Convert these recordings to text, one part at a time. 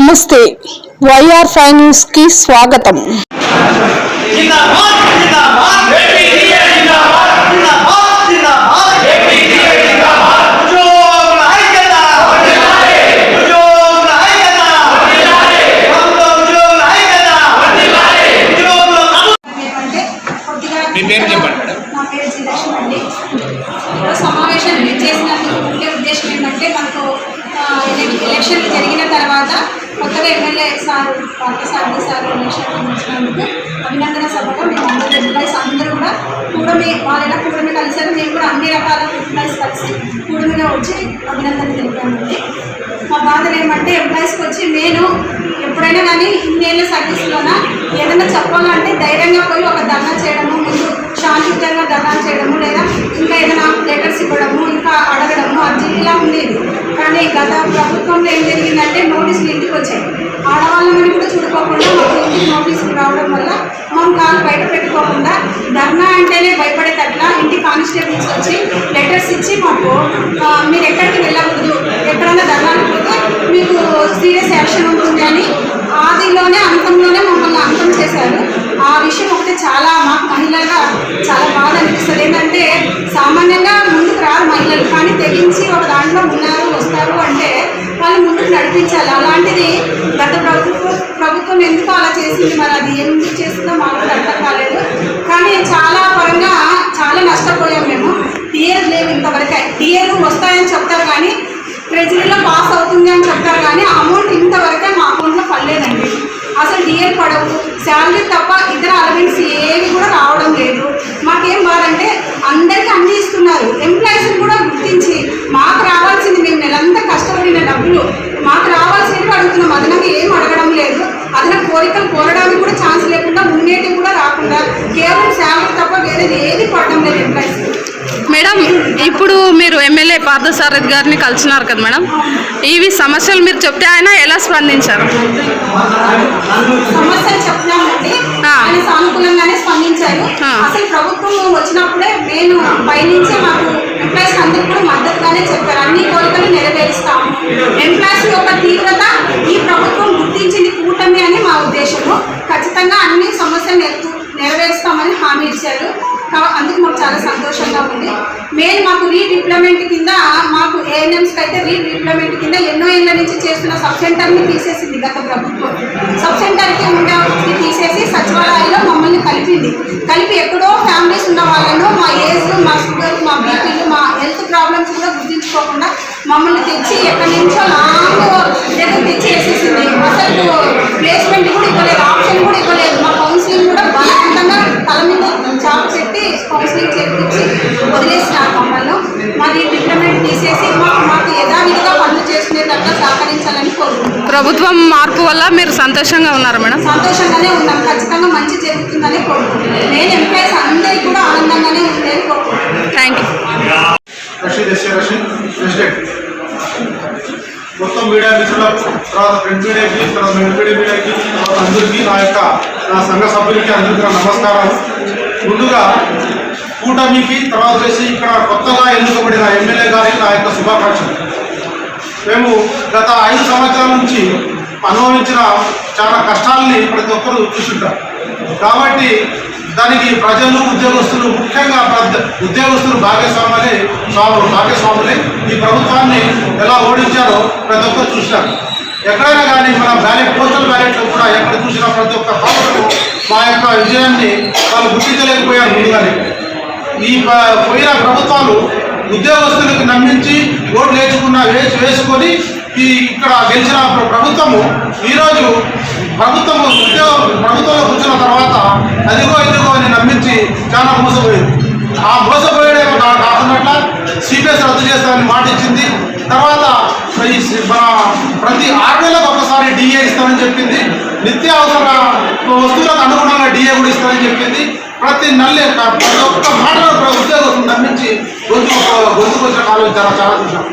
నమస్తే. YR five న్యూస్కి స్వాగతం సమావేశాన్ని చేసినందుకు ముఖ్య ఉద్దేశం ఏంటంటే మనకు ఎలక్షన్లు జరిగిన తర్వాత కొత్తగా MLA sir party sir sir election ఇచ్చినందుకు అభినందన సభలో మేము అందరూ ఎంప్లాయీస్ అందరూ కూడా కూడమి వాళ్ళు కూడమి కలిసారు మేము కూడా అన్ని రకాల ఎంప్లాయీస్ కలిసి కూడమిగా వచ్చి అభినందన తెలిపామండి. మా బాధలు ఏమంటే ఎంప్లాయీస్కి వచ్చి నేను ఎప్పుడైనా కానీ ఇన్నేళ్ళ సర్వీస్లోన ఏదైనా చెప్పాలంటే ధైర్యంగా పోయి ఒక ధర్నా చేయడము ముందు శాంతియుతంగా ధర్నా చేయడము లేదా ఇంకా ఏదైనా లెటర్స్ మరి గత ప్రభుత్వంలో ఏం జరిగిందంటే నోటీసులు ఇంటికి వచ్చాయి. ఆడవాళ్ళమని కూడా చూడుకోకుండా మాకు ఇంటికి నోటీసులు రావడం వల్ల మనం కాలు బయట పెట్టుకోకుండా ధర్నా అంటేనే భయపడేటట్ల ఇంటి కానిస్టేబుల్స్ వచ్చి లెటర్స్ ఇచ్చి మాకు మీరు ఎక్కడికి వెళ్ళకూడదు ఎక్కడైనా ధర్నాలు పోతే మీకు సీరియస్ యాక్షన్ ఉంటుంది అని ఆదిలోనే అంతంలోనే మమ్మల్ని అంతం చేశారు. ఆ విషయం ఒకటి చాలా మాకు మహిళగా చాలా బాధ అనిపిస్తుంది. ఏంటంటే సామాన్యంగా ముందుకు రారు మహిళలు కానీ తెగించి ఒక దాంట్లో ఉన్నారు వస్తారు అంటే వాళ్ళు ముందుకు నడిపించాలి. అలాంటిది గత ప్రభుత్వం ప్రభుత్వం ఎందుకు అలా చేసింది? మరి అది ఎందుకు చేస్తుందో మాకు అర్థం కాలేదు. కానీ చాలా పరంగా చాలా నష్టపోయాం మేము. టీఏలు లేవు ఇంతవరకు. టీఏలు వస్తాయని చెప్తారు కానీ ట్రెజరీలో పాస్ అవుతుంది అని చెప్తారు కానీ అమౌంట్ ఇంతవరకే మా అకౌంట్లో పడలేదండి. అసలు డిఎల్ పడవు. శాలరీ తప్ప ఇతర అలవెన్స్ ఏవి కూడా రావడం లేదు. మాకేం బాధంటే అందరికీ అన్ని ఇస్తున్నారు. ఎంప్లాయీస్ కూడా గుర్తించి మాకు రావాల్సింది మేము నెల కష్టపడిన డబ్బులు మాకు రావాల్సినవి అడుగుతున్నాం అదనంగా ఏం అడగడం లేదు అదన కోరికలు కోరడానికి కూడా ఛాన్స్ లేకుండా ఉండేటివి కూడా రాకుండా కేవలం శాలరీ తప్ప వేరేది ఏది పడడం లేదు ఎంప్లాయీస్ మేడం ఇప్పుడు మీరు ఎమ్మెల్యే పార్థసారథి గారిని కలిసినారు కదా మేడం. ఇవి సమస్యలు మీరు చెప్తే ఆయన ఎలా స్పందించారు? సమస్యలు. ఆయన సానుకూలంగానే స్పందించారు. అసలు ప్రభుత్వం వచ్చినప్పుడే నేను పైనుంచే మాకు ఎంప్లాయీస్ అందరూ కూడా మద్దతుగానే చెప్పారు. అన్ని కోరికలు నెరవేరుస్తాము యొక్క తీవ్రత ఈ ప్రభుత్వం గుర్తించింది కూటమి అని మా ఉద్దేశము ఖచ్చితంగా అన్ని సమస్యలు నెరవేరు నెరవేరుస్తామని హామీ ఇచ్చారు కా- అందుకు మాకు చాలా సంతోషంగా ఉంది మెయిన్ మాకు రీడిప్లమెంట్ కింద మాకు ఏఎన్ఎంస్కి అయితే రీడిప్లమెంట్ కింద ఎన్నో ఏళ్ళ నుంచి చేస్తున్న సబ్ సెంటర్ని తీసేసింది గత ప్రభుత్వం. సబ్ సెంటర్కి ఉండే తీసేసి సచివాలయంలో మమ్మల్ని కలిపింది. కలిపి ఎక్కడో ఫ్యామిలీస్ ఉన్న వాళ్ళను మా ఏజ్ మా షుగర్ మా బీపీలు మా హెల్త్ ప్రాబ్లమ్స్ కూడా గుర్తించుకోకుండా మమ్మల్ని తెచ్చి ఎక్కడి నుంచో లాంగ్ దగ్గర తెచ్చి మార్పు వల్ల మీరు సంతోషంగా ఉన్నారు మేడం? సంతోషంగానే ఉన్నాం. ఖచ్చితంగా మంచి జరుగుతుందని నేను ఎంప్లాయీస్ అందరికీ కూడా ఆనందంగానే ఉందని కోరుకుంటున్నాను థ్యాంక్ యూ మొత్తం మీడియా మిత్రులకు తర్వాత ప్రింట్ మీడియాకి తర్వాత ఎల్పీడీ మీడియాకి తర్వాత అందరికీ నా యొక్క నా సంఘ సభ్యులకి అందరికీ నా నమస్కారాలు. ముందుగా కూటమికి తర్వాత వచ్చేసి ఇక్కడ కొత్తగా ఎన్నుకబడిన ఎమ్మెల్యే గారికి నా యొక్క శుభాకాంక్షలు. మేము గత ఐదు సంవత్సరాల నుంచి అనుభవించిన చాలా కష్టాలని ప్రతి ఒక్కరూ చూస్తుంటారు. కాబట్టి దానికి ప్రజలు ఉద్యోగస్తులు ముఖ్యంగా పెద్ద ఉద్యోగస్తులు భాగస్వాములే స్వాములు భాగస్వాములే ఈ ప్రభుత్వాన్ని ఎలా ఓడించారో ప్రతి ఒక్కరు చూశారు ఎక్కడైనా కానీ మన బ్యాలెట్ పోస్టల్ బ్యాలెట్లో కూడా ఎక్కడ చూసినా ప్రతి ఒక్క పౌరులు మా యొక్క విజయాన్ని వాళ్ళు గుర్తించలేకపోయారు ముందుగానే. ఈ ప- పోయిన ప్రభుత్వాలు ఉద్యోగస్తులకు నమ్మించి ఓట్లు వేసుకున్న వేసి వేసుకొని ఈ ఇక్కడ గెలిచిన ప్రభుత్వము ఈరోజు ప్రభుత్వము ఉద్యోగ ప్రభుత్వంలో కూర్చున్న తర్వాత అదిగో ఇదిగో అని నమ్మించి చాలా మోసపోయింది. ఆ మోసపోయే కాకుండా సిపిఎస్ రద్దు చేస్తామని మాట ఇచ్చింది. తర్వాత ఈ మన ప్రతి ఆరు నెలలకు ఒకసారి డిఏ ఇస్తామని చెప్పింది. నిత్యావసర వస్తువులకు అనుగుణంగా డిఏ కూడా ఇస్తామని చెప్పింది. ప్రతి నెల ప్రతి ఒక్క మాటలో ఉద్యోగస్తులు నమ్మించి గొంతు గొంతుకు వచ్చిన కాలం చాలా చాలా చూసాం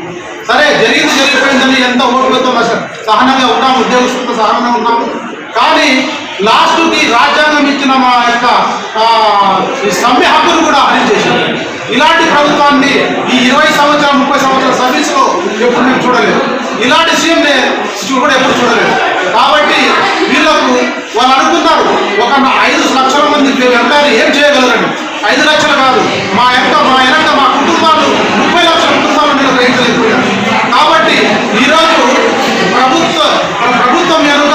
సరే జరిగింది జరిగిపోయిందని ఎంత ఓడిపోతాం సహనంగా ఉన్నాము ఉద్యోగస్తులతో సహనంగా ఉన్నాము. కానీ లాస్ట్కి రాజ్యాంగం ఇచ్చిన మా యొక్క ఈ సమ్మె హక్కును కూడా హరించేశారు. ఇలాంటి ప్రభుత్వాన్ని ఈ ఇరవై సంవత్సరాల ముప్పై సంవత్సరాల సర్వీస్లో ఎప్పుడు మేము చూడలేదు. ఇలాంటి సీఎం కూడా ఎప్పుడు చూడలేదు. కాబట్టి వీళ్ళకు వాళ్ళు అనుకున్నారు ఒక నా- ఐదు లక్షల మంది వెంటారు ఏం చేయగలరని. ఐదు లక్షలు కాదు మా యొక్క మా వెనక మా కుటుంబాలు ముప్పై లక్షల కుటుంబాలు నేను గ్రహించలేకపోయాను కాబట్టి ఈరోజు ప్రభుత్వ మన ప్రభుత్వం ఎనుక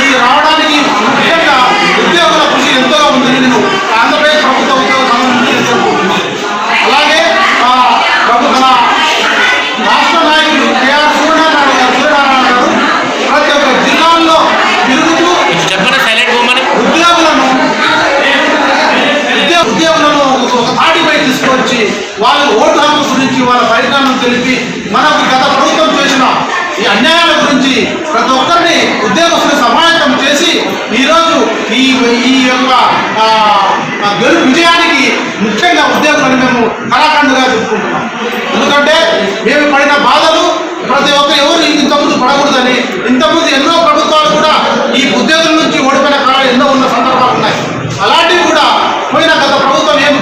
ఈ రావడానికి ముఖ్యంగా ఉద్యోగుల కృషి ఎంతగా ఉందని నేను ఆంధ్రప్రదేశ్ ప్రభుత్వ ఉద్యోగ సంఘం నుంచి నేను తెలుపుకుంటున్నాను. అలాగే ఆ, ప్రభు మన రాష్ట్ర నాయకులు కేఆర్ సూర్యనారాయణ గారు సూర్యనారాయణ గారు ప్రతి ఒక్క జిల్లాల్లో తిరుగుతూ చెప్పండి సైలెంట్ పోమని ఉద్యోగులను ఉద్యోగ ఉద్యోగులను ఒక తాటిపై తీసుకొచ్చి వాళ్ళ ఓటు హక్కు గురించి వాళ్ళ పరిజ్ఞానం తెలిపి మనకు గత ప్రభుత్వం చేసిన ఈ అన్యాయాల గురించి ప్రతి ఒక్కరిని ఉద్యోగస్తులు సమాయత్తం చేసి ఈరోజు ఈ ఈ యొక్క ఆ, గెలుపు విజయానికి ముఖ్యంగా ఉద్యోగులను మేము కళాఖండుగా చెప్పుకుంటున్నాం. ఎందుకంటే మేము పడిన బాధలు ప్రతి ఒక్క ఎవరు ఇంతకుముందు పడకూడదని ఇంతకుముందు ఎన్నో ప్రభుత్వాలు కూడా ఈ ఉద్యోగుల నుంచి ఓడిపోయిన కాలాలు ఎన్నో ఉన్న సందర్భాలు ఉన్నాయి అలాంటివి కూడా పోయిన గత ప్రభుత్వం ఏమి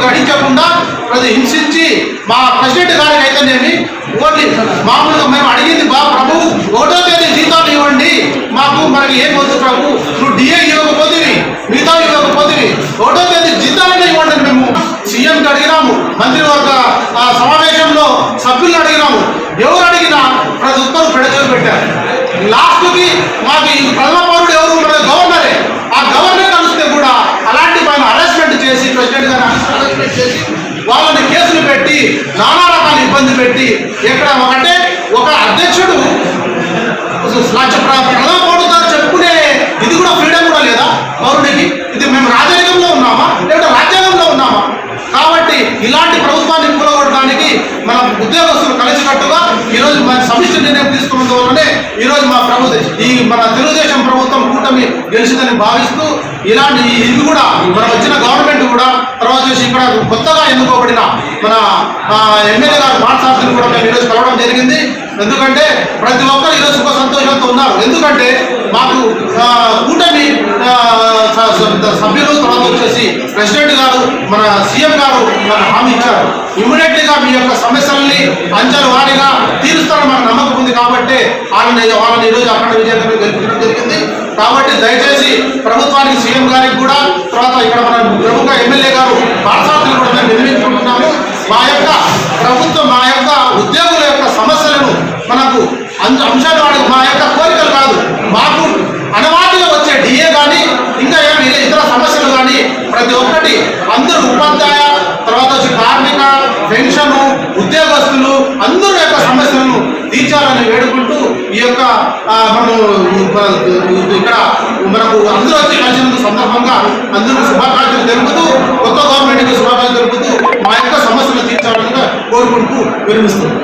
గ్రహించకుండా ప్రతి హింసించి మా ప్రెసిడెంట్ గారికి అయితేనేమి ఓటి మామూలుగా మేము అడిగింది బా ప్రభు ఒకటో తేదీ జీతాలు ఇవ్వండి. మాకు మనకి ఏం వద్దు ప్రభు? నువ్వు డిఏ ఇవ్వకపోతే మిగతా ఇవ్వకపోతే ఒకటో తేదీ జీతాలనే ఇవ్వండి అని మేము సీఎంకి అడిగినాము. మంత్రివర్గ ఆ, సమావేశంలో సభ్యులను అడిగినాము. ఎవరు అడిగినా ప్రతి ఒక్కరు పెడచలు పెట్టారు. లాస్ట్కి మాకు ఈ ప్రథమ పౌరుడు ఎవరు? మన గవర్నరే. ఆ గవర్నర్ కలిస్తే కూడా అలాంటి పైన అరెస్ట్మెంట్ చేసి ప్రెసిడెంట్ గారు అరెస్ట్మెంట్ చేసి వాళ్ళని కేసులు పెట్టి నానా రకాల ఇబ్బంది పెట్టి ఎక్కడ అంటే ఒక అధ్యక్షుడు లక్ష ప్ర- చెప్పుకునే ఇది కూడా ఫ్రీడమ్ కూడా లేదా? పౌరుడికి. ఇది మేము రాజరికంలో ఉన్నామా? లేదా రాజ్యాంగంలో ఉన్నామా? కాబట్టి ఇలాంటి ప్రభుత్వాన్ని కూలగొట్టడానికి మన ఉద్యోగస్తులు కలిసికట్టుగా ఈరోజు మన సమిష్టి నిర్ణయం తీసుకున్నందువల్లనే ఈరోజు మా ప్రభుత్వం ఈ మన తెలుగుదేశం ప్రభుత్వం కూటమి గెలిచిందని భావిస్తూ ఇలాంటి ఇది కూడా మన వచ్చిన గవర్నమెంట్ కూడా తర్వాత చూసి ఇక్కడ కొత్తగా ఎన్నుకోబడిన మన ఎమ్మెల్యే గారు మాట్లాడుతున్న కూడా మేము ఈరోజు కలవడం జరిగింది. ఎందుకంటే ప్రతి ఒక్కరు ఈరోజు సుఖ సంతోషంతో ఉన్నారు. ఎందుకంటే మాకు కూటమి సభ్యులు తర్వాత వచ్చేసి ప్రెసిడెంట్ గారు మన సీఎం గారు మన హామీ ఇచ్చారు. ఇమీడియట్లీ మీ యొక్క సమస్యల్ని అంచెలు వారిగా తీరుస్తారని మనకు నమ్మకం ఉంది కాబట్టి వాళ్ళని వాళ్ళని ఈరోజు అక్కడ విజయనగరం గెలిపించడం జరిగింది. కాబట్టి దయచేసి ప్రభుత్వానికి సీఎం గారికి కూడా తర్వాత ఇక్కడ మన ప్రముఖ ఎమ్మెల్యే గారు పాఠశాలను కూడా మేము నిర్మించుకుంటున్నాము. మా యొక్క ప్రభుత్వం మా యొక్క ఉద్యోగుల యొక్క సమస్యలను మనకు అంశాలు వాడు మా యొక్క కోరికలు కాదు. మాకు అనవాటిగా వచ్చే డిఏ కానీ ఇంకా ఏమి ఇతర సమస్యలు కానీ ప్రతి ఒక్కటి అందరూ ఉపాధ్యాయ తర్వాత వచ్చి కార్మిక పెన్షన్ ఉద్యోగస్తులు అందరూ యొక్క సమస్యలను తీర్చాలని వేడుకుంటూ ఈ యొక్క మనము ఇక్కడ మనకు అందరూ వచ్చి కలిసినందుకు సందర్భంగా అందరికీ శుభాకాంక్షలు తెలుపుతూ కొత్త గవర్నమెంట్కి శుభాకాంక్షలు తెలుపుతూ మా యొక్క సమస్యలు తీర్చాలని కోరుకుంటూ విరమిస్తున్నాం.